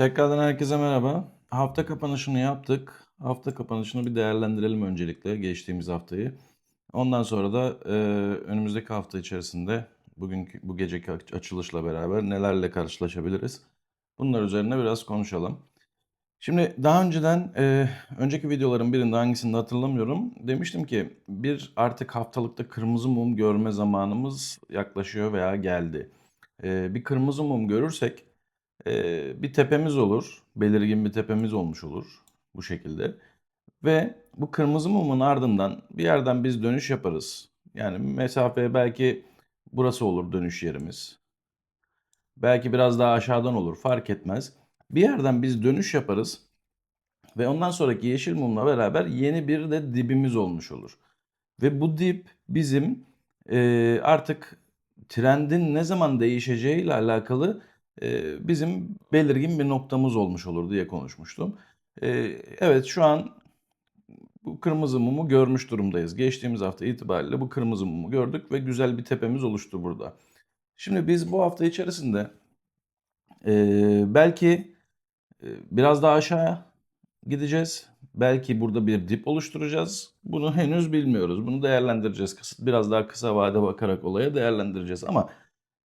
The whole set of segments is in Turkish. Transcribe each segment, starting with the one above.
Tekrardan herkese merhaba. Hafta kapanışını yaptık. Hafta kapanışını bir değerlendirelim öncelikle geçtiğimiz haftayı. Ondan sonra da e, önümüzdeki hafta içerisinde bugünkü bu geceki aç- açılışla beraber nelerle karşılaşabiliriz? Bunlar üzerine biraz konuşalım. Şimdi daha önceden e, önceki videoların birinde hangisini de hatırlamıyorum. Demiştim ki bir artık haftalıkta kırmızı mum görme zamanımız yaklaşıyor veya geldi. E, bir kırmızı mum görürsek e, bir tepemiz olur. Belirgin bir tepemiz olmuş olur bu şekilde. Ve bu kırmızı mumun ardından bir yerden biz dönüş yaparız. Yani mesafe belki burası olur dönüş yerimiz. Belki biraz daha aşağıdan olur fark etmez. Bir yerden biz dönüş yaparız ve ondan sonraki yeşil mumla beraber yeni bir de dibimiz olmuş olur. Ve bu dip bizim eee, artık trendin ne zaman değişeceğiyle alakalı bizim belirgin bir noktamız olmuş olur diye konuşmuştum. Evet şu an bu kırmızı mumu görmüş durumdayız. Geçtiğimiz hafta itibariyle bu kırmızı mumu gördük ve güzel bir tepemiz oluştu burada. Şimdi biz bu hafta içerisinde belki biraz daha aşağı gideceğiz. Belki burada bir dip oluşturacağız. Bunu henüz bilmiyoruz. Bunu değerlendireceğiz. Biraz daha kısa vade bakarak olaya değerlendireceğiz. Ama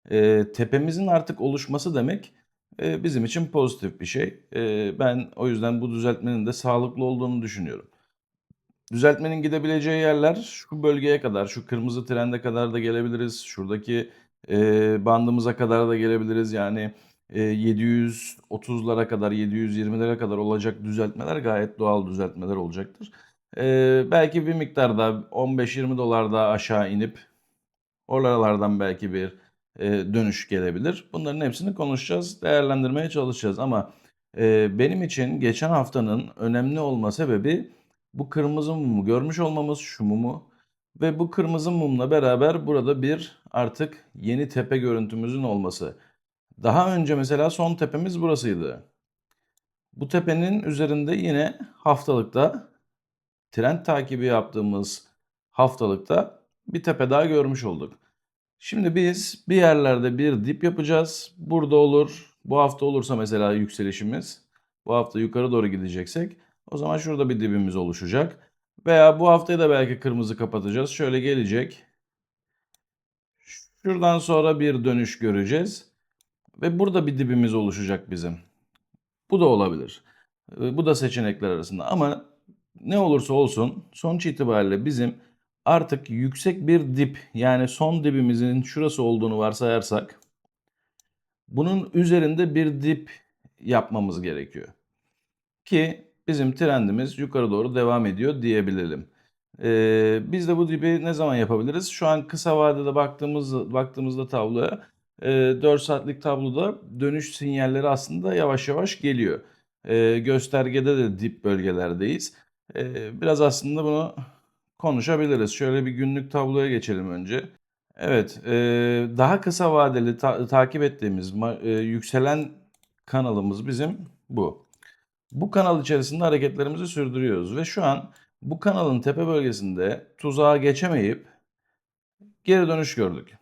e, tepemizin artık oluşması demek e, bizim için pozitif bir şey. E, ben o yüzden bu düzeltmenin de sağlıklı olduğunu düşünüyorum. Düzeltmenin gidebileceği yerler şu bölgeye kadar, şu kırmızı trende kadar da gelebiliriz. Şuradaki e, bandımıza kadar da gelebiliriz. Yani e, 730'lara kadar, 720'lere kadar olacak düzeltmeler gayet doğal düzeltmeler olacaktır. E, belki bir miktar daha 15-20 dolar daha aşağı inip oralardan belki bir e, dönüş gelebilir. Bunların hepsini konuşacağız, değerlendirmeye çalışacağız. Ama e, benim için geçen haftanın önemli olma sebebi bu kırmızı mumu görmüş olmamız, şu mumu ve bu kırmızı mumla beraber burada bir artık yeni tepe görüntümüzün olması. Daha önce mesela son tepemiz burasıydı. Bu tepenin üzerinde yine haftalıkta trend takibi yaptığımız haftalıkta bir tepe daha görmüş olduk. Şimdi biz bir yerlerde bir dip yapacağız. Burada olur. Bu hafta olursa mesela yükselişimiz. Bu hafta yukarı doğru gideceksek o zaman şurada bir dibimiz oluşacak. Veya bu haftayı da belki kırmızı kapatacağız. Şöyle gelecek. Şuradan sonra bir dönüş göreceğiz. Ve burada bir dibimiz oluşacak bizim. Bu da olabilir. E, Bu da seçenekler arasında. Ama ne olursa olsun sonuç itibariyle bizim artık yüksek bir dip yani son dibimizin şurası olduğunu varsayarsak bunun üzerinde bir dip yapmamız gerekiyor. Ki bizim trendimiz yukarı doğru devam ediyor diyebilelim. Ee, biz de bu dibi ne zaman yapabiliriz? Şu an kısa vadede baktığımız baktığımızda tabloya e, 4 saatlik tabloda dönüş sinyalleri aslında yavaş yavaş geliyor. Ee, göstergede de dip bölgelerdeyiz. Ee, biraz aslında bunu konuşabiliriz. Şöyle bir günlük tabloya geçelim önce. Evet, e, daha kısa vadeli ta- takip ettiğimiz e, yükselen kanalımız bizim bu. Bu kanal içerisinde hareketlerimizi sürdürüyoruz ve şu an bu kanalın tepe bölgesinde tuzağa geçemeyip geri dönüş gördük.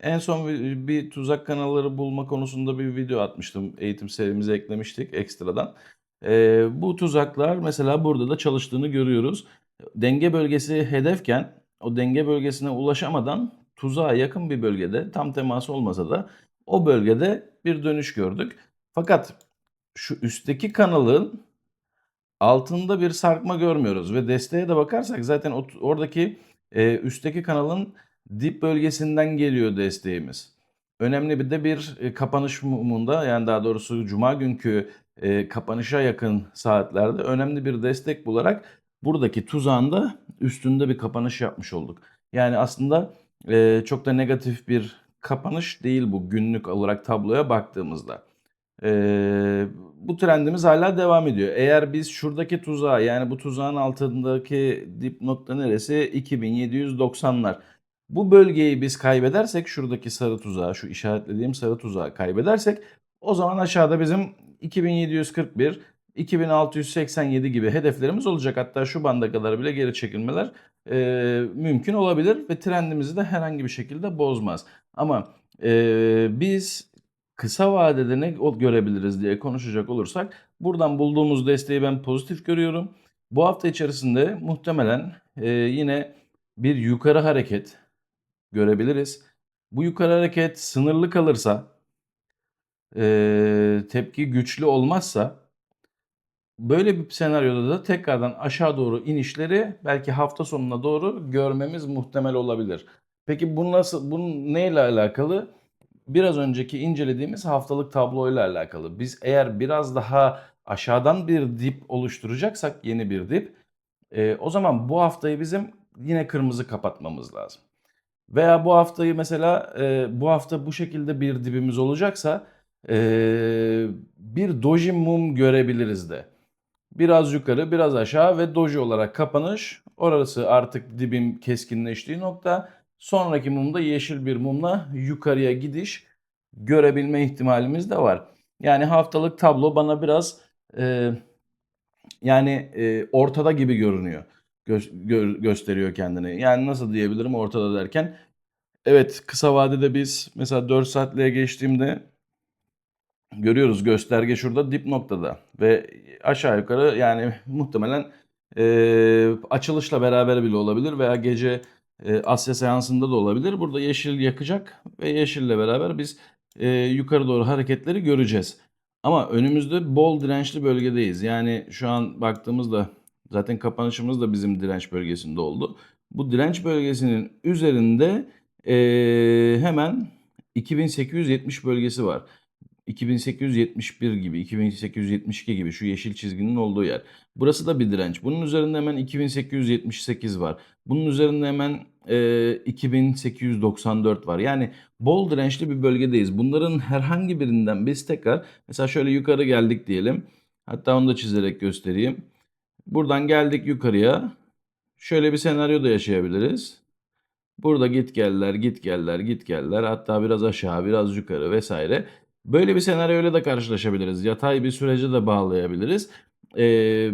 En son bir, tuzak kanalları bulma konusunda bir video atmıştım. Eğitim serimize eklemiştik ekstradan. Ee, bu tuzaklar mesela burada da çalıştığını görüyoruz. Denge bölgesi hedefken o denge bölgesine ulaşamadan tuzağa yakın bir bölgede tam teması olmasa da o bölgede bir dönüş gördük. Fakat şu üstteki kanalın altında bir sarkma görmüyoruz ve desteğe de bakarsak zaten oradaki e, üstteki kanalın dip bölgesinden geliyor desteğimiz. Önemli bir de bir e, kapanış mumunda yani daha doğrusu cuma günkü e, kapanışa yakın saatlerde önemli bir destek bularak buradaki tuzağında üstünde bir kapanış yapmış olduk. Yani aslında e, çok da negatif bir kapanış değil bu günlük olarak tabloya baktığımızda. Eee, bu trendimiz hala devam ediyor. Eğer biz şuradaki tuzağa yani bu tuzağın altındaki dip nokta neresi? 2790'lar. Bu bölgeyi biz kaybedersek şuradaki sarı tuzağı, şu işaretlediğim sarı tuzağı kaybedersek o zaman aşağıda bizim 2741, 2687 gibi hedeflerimiz olacak. Hatta şu banda kadar bile geri çekilmeler eee, mümkün olabilir ve trendimizi de herhangi bir şekilde bozmaz. Ama eee, biz kısa vadede ne görebiliriz diye konuşacak olursak buradan bulduğumuz desteği ben pozitif görüyorum. Bu hafta içerisinde muhtemelen e, yine bir yukarı hareket görebiliriz. Bu yukarı hareket sınırlı kalırsa e, tepki güçlü olmazsa böyle bir senaryoda da tekrardan aşağı doğru inişleri belki hafta sonuna doğru görmemiz muhtemel olabilir. Peki bu nasıl, bu neyle alakalı? Biraz önceki incelediğimiz haftalık tabloyla alakalı. Biz eğer biraz daha aşağıdan bir dip oluşturacaksak yeni bir dip e, o zaman bu haftayı bizim yine kırmızı kapatmamız lazım. Veya bu haftayı mesela e, bu hafta bu şekilde bir dibimiz olacaksa e, bir doji mum görebiliriz de. Biraz yukarı biraz aşağı ve doji olarak kapanış. Orası artık dibin keskinleştiği nokta. Sonraki mumda yeşil bir mumla yukarıya gidiş görebilme ihtimalimiz de var. Yani haftalık tablo bana biraz e, yani e, ortada gibi görünüyor. Gö- gö- gösteriyor kendini. Yani nasıl diyebilirim ortada derken evet kısa vadede biz mesela 4 saatliğe geçtiğimde görüyoruz gösterge şurada dip noktada ve aşağı yukarı yani muhtemelen e, açılışla beraber bile olabilir veya gece e, Asya seansında da olabilir. Burada yeşil yakacak ve yeşille beraber biz e, yukarı doğru hareketleri göreceğiz. Ama önümüzde bol dirençli bölgedeyiz. Yani şu an baktığımızda zaten kapanışımız da bizim direnç bölgesinde oldu. Bu direnç bölgesinin üzerinde e, hemen 2870 bölgesi var. 2871 gibi, 2872 gibi şu yeşil çizginin olduğu yer. Burası da bir direnç. Bunun üzerinde hemen 2878 var. Bunun üzerinde hemen e, 2894 var. Yani bol dirençli bir bölgedeyiz. Bunların herhangi birinden biz tekrar mesela şöyle yukarı geldik diyelim. Hatta onu da çizerek göstereyim. Buradan geldik yukarıya. Şöyle bir senaryo da yaşayabiliriz. Burada git geller, git geller, git geller. Hatta biraz aşağı, biraz yukarı vesaire. Böyle bir senaryoyla da karşılaşabiliriz. Yatay bir sürece de bağlayabiliriz. Ee,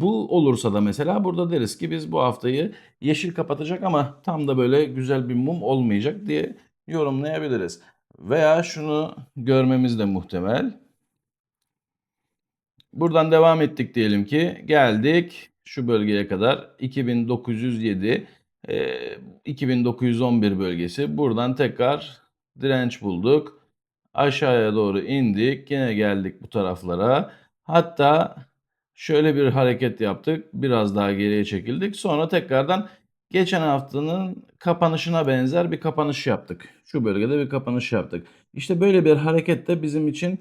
bu olursa da mesela burada deriz ki biz bu haftayı yeşil kapatacak ama tam da böyle güzel bir mum olmayacak diye yorumlayabiliriz. Veya şunu görmemiz de muhtemel. Buradan devam ettik diyelim ki geldik şu bölgeye kadar 2907 e, 2911 bölgesi buradan tekrar direnç bulduk aşağıya doğru indik. Yine geldik bu taraflara. Hatta şöyle bir hareket yaptık. Biraz daha geriye çekildik. Sonra tekrardan geçen haftanın kapanışına benzer bir kapanış yaptık. Şu bölgede bir kapanış yaptık. İşte böyle bir hareket de bizim için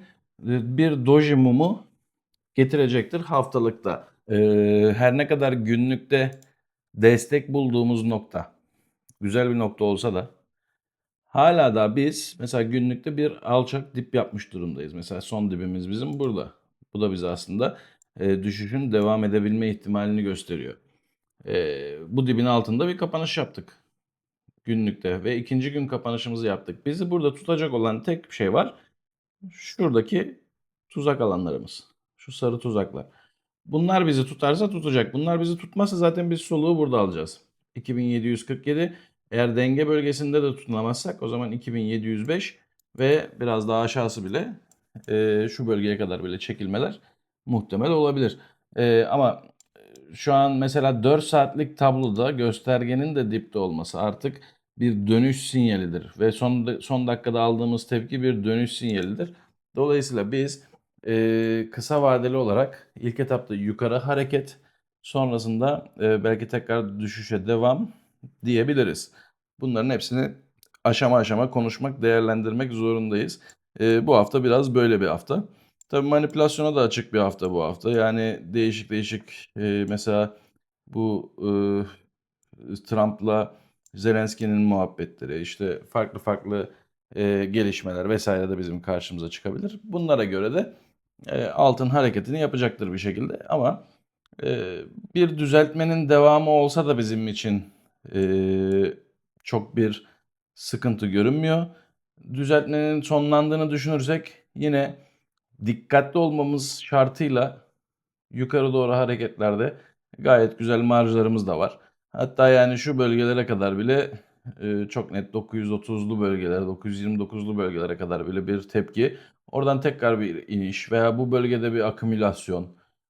e, bir doji mumu getirecektir haftalıkta. Ee, her ne kadar günlükte destek bulduğumuz nokta güzel bir nokta olsa da hala da biz mesela günlükte bir alçak dip yapmış durumdayız. Mesela son dibimiz bizim burada. Bu da bize aslında e, düşüşün devam edebilme ihtimalini gösteriyor. E, bu dibin altında bir kapanış yaptık günlükte ve ikinci gün kapanışımızı yaptık. Bizi burada tutacak olan tek şey var. Şuradaki tuzak alanlarımız. Şu sarı tuzaklar. Bunlar bizi tutarsa tutacak. Bunlar bizi tutmazsa zaten biz soluğu burada alacağız. 2747. Eğer denge bölgesinde de tutunamazsak o zaman 2705 ve biraz daha aşağısı bile e, şu bölgeye kadar bile çekilmeler muhtemel olabilir. E, ama şu an mesela 4 saatlik tabloda göstergenin de dipte olması artık bir dönüş sinyalidir ve son son dakikada aldığımız tepki bir dönüş sinyalidir. Dolayısıyla biz e, kısa vadeli olarak ilk etapta yukarı hareket sonrasında e, belki tekrar düşüşe devam diyebiliriz. Bunların hepsini aşama aşama konuşmak, değerlendirmek zorundayız. E, bu hafta biraz böyle bir hafta. Tabii manipülasyona da açık bir hafta bu hafta. Yani değişik değişik e, mesela bu e, Trump'la Zelenski'nin muhabbetleri, işte farklı farklı e, gelişmeler vesaire de bizim karşımıza çıkabilir. Bunlara göre de e, altın hareketini yapacaktır bir şekilde ama e, bir düzeltmenin devamı olsa da bizim için e, çok bir sıkıntı görünmüyor. Düzeltmenin sonlandığını düşünürsek yine dikkatli olmamız şartıyla yukarı doğru hareketlerde gayet güzel marjlarımız da var. Hatta yani şu bölgelere kadar bile e, çok net 930'lu bölgelere, 929'lu bölgelere kadar böyle bir tepki. Oradan tekrar bir iniş veya bu bölgede bir akümülasyon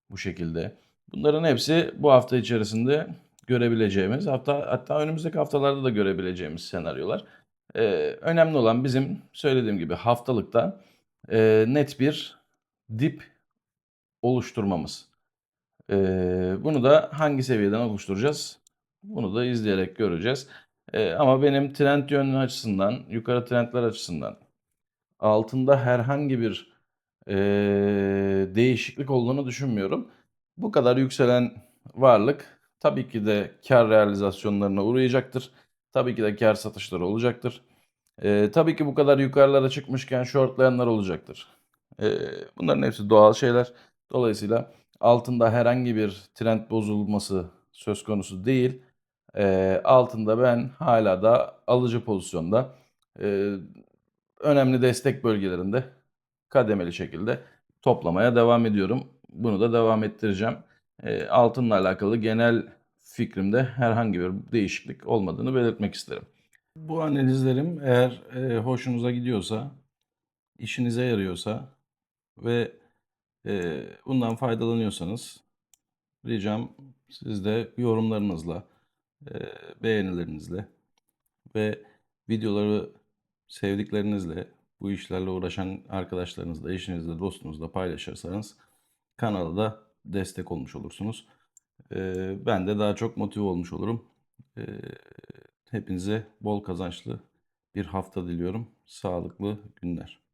bu şekilde. Bunların hepsi bu hafta içerisinde görebileceğimiz, hatta hatta önümüzdeki haftalarda da görebileceğimiz senaryolar. Ee, önemli olan bizim söylediğim gibi haftalıkta e, net bir dip oluşturmamız. Ee, bunu da hangi seviyeden oluşturacağız? Bunu da izleyerek göreceğiz. Ee, ama benim trend yönü açısından, yukarı trendler açısından altında herhangi bir e, değişiklik olduğunu düşünmüyorum. Bu kadar yükselen varlık tabii ki de kar realizasyonlarına uğrayacaktır. Tabii ki de kar satışları olacaktır. Ee, tabii ki bu kadar yukarılara çıkmışken shortlayanlar olacaktır. Ee, bunların hepsi doğal şeyler. Dolayısıyla altında herhangi bir trend bozulması söz konusu değil. Ee, altında ben hala da alıcı pozisyonda e, önemli destek bölgelerinde kademeli şekilde toplamaya devam ediyorum. Bunu da devam ettireceğim. E, altınla alakalı genel fikrimde herhangi bir değişiklik olmadığını belirtmek isterim. Bu analizlerim eğer e, hoşunuza gidiyorsa, işinize yarıyorsa ve e, bundan faydalanıyorsanız ricam siz de yorumlarınızla, e, beğenilerinizle ve videoları sevdiklerinizle, bu işlerle uğraşan arkadaşlarınızla, eşinizle, dostunuzla paylaşırsanız kanala da destek olmuş olursunuz. Ben de daha çok motive olmuş olurum. Hepinize bol kazançlı bir hafta diliyorum. Sağlıklı günler.